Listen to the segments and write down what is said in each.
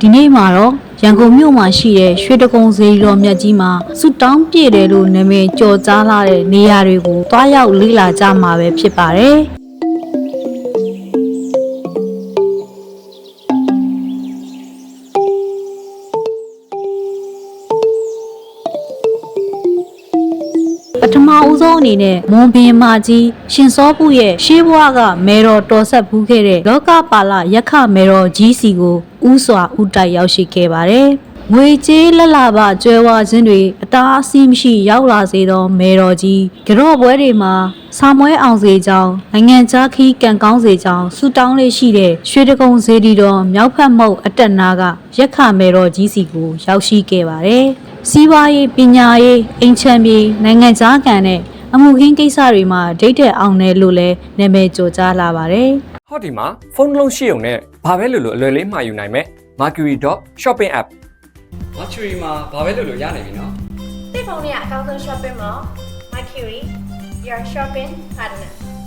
ဒီနေ့မှာတော့ရန်ကုန်မြို့မှာရှိတဲ့ရွှေတကုံစေရီတော်မြတ်ကြီးမှာစုတောင်းပြည့်တယ်လို့နာမည်ကျော်ကြားလာတဲ့နေရာတွေကိုတွားရောက်လေ့လာကြမှာပဲဖြစ်ပါတယ် ဦးဆုံးအနေနဲ့မွန်ဘင်မာကြီးရှင်စောပုရဲ့ရှေးဘွားကမေတော်တော်ဆက်ဖူးခဲ့တဲ့လောကပါလယက္ခမေတော်ကြီးစီကိုဥစွာဥတိုက်ရောက်ရှိခဲ့ပါတယ်။ငွေကြေးလက်လာပကျွဲဝါခြင်းတွေအတားအဆီးမရှိရောက်လာစေသောမေတော်ကြီးကြော့ပွဲတွေမှာစာမွဲအောင်စေကြောင်းနိုင်ငံခြားခီးကန်ကောင်းစေကြောင်းဆူတောင်းလေးရှိတဲ့ရွှေတကုံစေတီတော်မြောက်ဖက်မုတ်အတက်နာကယက္ခမေတော်ကြီးစီကိုရောက်ရှိခဲ့ပါတယ်။ စီးပွားရေးပညာရေးအိမ်ချမ်းပြည်နိုင်ငံခြားကန်နဲ့အမှုခင်းကိစ္စတွေမှာဒိတ်တဲ့အောင်တယ်လို့လည်းနာမည်ကျော်ကြားလာပါတယ်ဟောဒီမှာဖုန်းတစ်လုံးရှိုံနဲ့ဘာပဲလို့လို့အလွယ်လေးမှာယူနိုင်မယ် Mercury.shopping app Mercury မှာဘာပဲလို့လို့ရနိုင်ပြီနော်တိတ်ဖုန်းလေးကအကောင်းဆုံး shopping mall Mercury your shopping partner ။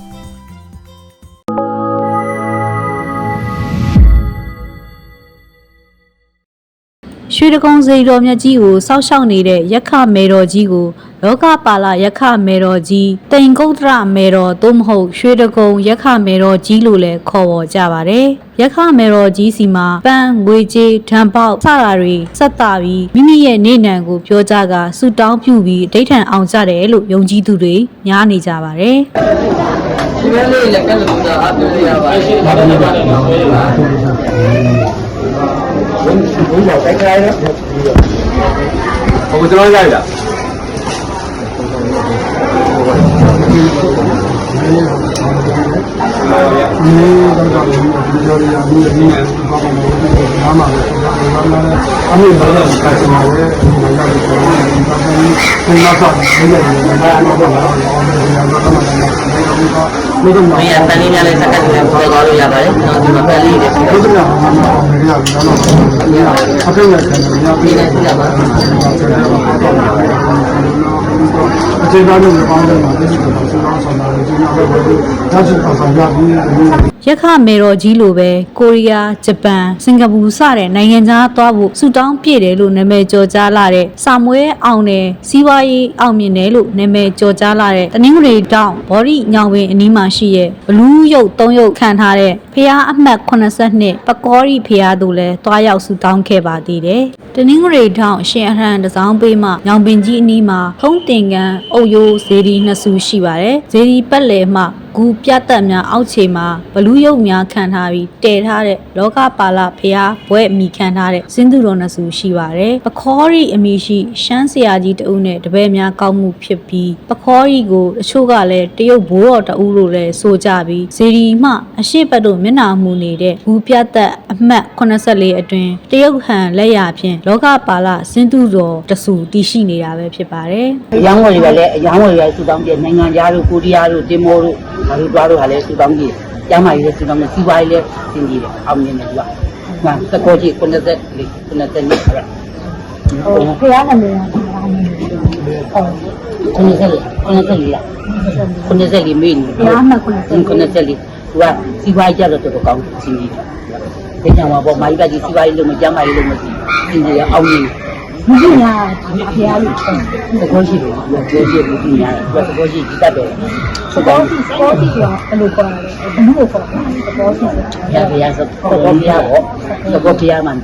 ရွှေတကုံစေတော်မြတ်ကြီးကိုစောက်ရှောက်နေတဲ့ယက္ခမေတော်ကြီးကိုလောကပါလယက္ခမေတော်ကြီးတိန်ကုတ်တရမေတော်သို့မဟုတ်ရွှေတကုံယက္ခမေတော်ကြီးလို့လည်းခေါ်ဝေါ်ကြပါတယ်။ယက္ခမေတော်ကြီးစီမှာပန်းငွေကြေးဓာန်ပေါက်စတာတွေဆက်တာပြီးမိမိရဲ့နေနံကိုပြောကြကဆူတောင်းပြုပြီးဒိဋ္ဌံအောင်ကြတယ်လို့ယုံကြည်သူတွေများနေကြပါတယ်။ဒီမဲ့လေးလည်းကဲလို့တော့အပြောရပါတ ယ်။ဘာလို့လဲ။ဘုရားတိုက်ခိုင်းနော်။ဘုရား ကျွန်တော်ရိုက်တာ။ဒီကတန်လေးများလေးစက္ကန့်လေးပေါ်သွားလို့ရပါတယ်။နော်ဒီမှာပန်လေးတွေရှိတယ်။ဒီနေ့ရှိတာပါအခြေခံလို့ပေါင်းတယ်မှာဒီလိုဆိုတော့ဆောင်းတာလေဒီနောက်တော့ဒါချင်အောင်ဆောင်ရပြီး ရခမေတော်ကြီးလိုပဲကိုရီးယားဂျပန်စင်ကာပူစတဲ့နိုင်ငံခြားသွားဖို့ဆူတောင်းပြည့်တယ်လို့နာမည်ကျော်ကြားလာတဲ့စာမွေးအောင်တယ်စီးပွားရေးအောင်မြင်တယ်လို့နာမည်ကျော်ကြားလာတဲ့တနင်္ဂနွေတောင်ဘော်ရီညောင်ပင်အနီးမှာရှိရဲ့ဘလူးရုပ်၃ရုပ်ခံထားတဲ့ဖျားအမှတ်82ပကောရီဖျားတို့လည်းတွားရောက်ဆူတောင်းခဲ့ပါသေးတယ်တနင်္ဂနွေတောင်ရှင်အဟန်တစောင်းပေးမှညောင်ပင်ကြီးအနီးမှာထုံးတင်ကန်အုပ်ရိုးဇေဒီနှစ်ဆူရှိပါတယ်ဇေဒီပတ်လည်မှ ဂူပြတ်တက်များအောက်ခြေမှာဘလူးရုပ်များခံထားပြီးတည်ထားတဲ့လောကပါလဖျားဘွဲ့အမိခံထားတဲ့စင်းသူတော်နှစုရှိပါတယ်။ပခောရီအမိရှိရှမ်းဆရာကြီးတဦးနဲ့တပည့်များကောက်မှုဖြစ်ပြီးပခောရီကိုအချို့ကလည်းတရုတ်ဘိုးတော်တဦးလို့လည်းဆိုကြပြီးဇေဒီမှအရှိတ်တို့မျက်နှာမူနေတဲ့ဂူပြတ်တက်အမှတ်84အတွင်းတရုတ်ဟန်လက်ရာဖြင့်လောကပါလစင်းသူတော်တဆူတည်ရှိနေတာပဲဖြစ်ပါတယ်။။ရောင်းဝယ်တွေကလည်းရောင်းဝယ်ရစူတောင်းပြနိုင်ငံသားတို့ကိုရီးယားတို့တင်မောတို့ ဘာလို့သွားတို့ဟာလည်းစူတောင်းပြ။ကျမ်းမာရေးလည်းစူတောင်းပြစီးပွားရေးလည်းသင်ကြည့်တယ်အောင်မြင်တယ်သူက။မှသကောကြီး90လေး90လေးအဲ့ဒါ။ဟုတ်ဖရားနာမည်ကဘာနာမည်လဲဟုတ်90လေး90လေးလား90လေးမေးနေဖရားမှတ်90 90လေးသူကစီးပွားရေးကြတော့တော်တော်ကောင်းသင်ကြည့်တယ်။ဒီကြောင့်ပါမာကြီးကကြီးစီးပွားရေးလို့မကျမ်းမာရေးလို့မရှိသင်ကြရအောင်မြင် ဘူးကြီးများဖရားလို့ခေါ်သကောရှိတယ်သူကပြောရှိလို့ပြင်ရတယ်သူကသကောရှိကြည့်တတ်တယ်စကောစီစကောစီရောဘယ်လိုခေါ်လဲဘလူးကိုခေါ်တာစကောစီရပါရစသကောပြရပေါ့သကောပြရမှန်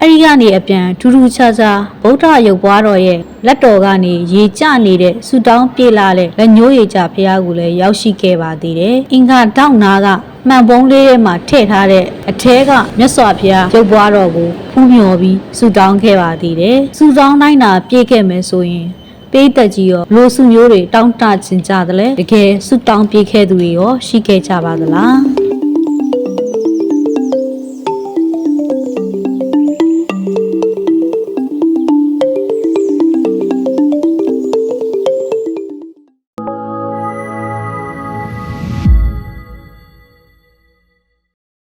အဲ့ဒီကနေအပြန်ထူးထူးခြားခြားဗုဒ္ဓရုပ်ပွားတော်ရဲ့လက်တော်ကနေရေကျနေတဲ့ဆူတောင်းပြေလာတဲ့လက်ညှိုးရေကျဖះကိုလည်းရောက်ရှိခဲ့ပါသေးတယ်။အင်္ဂါတောက်နာကမှန်ပုံးလေးထဲမှာထည့်ထားတဲ့အထဲကမြတ်စွာဘုရားရုပ်ပွားတော်ကိုဖူးမြော်ပြီးဆူတောင်းခဲ့ပါသေးတယ်။ဆူတောင်းတိုင်းတာပြည့်ခဲ့မယ်ဆိုရင်ပေးသက်ကြီးရောလိုစုမျိုးတွေတောင်းတချင်ကြတယ်လေတကယ်ဆူတောင်းပြေးခဲ့သူတွေရောရှိခဲ့ကြပါသလား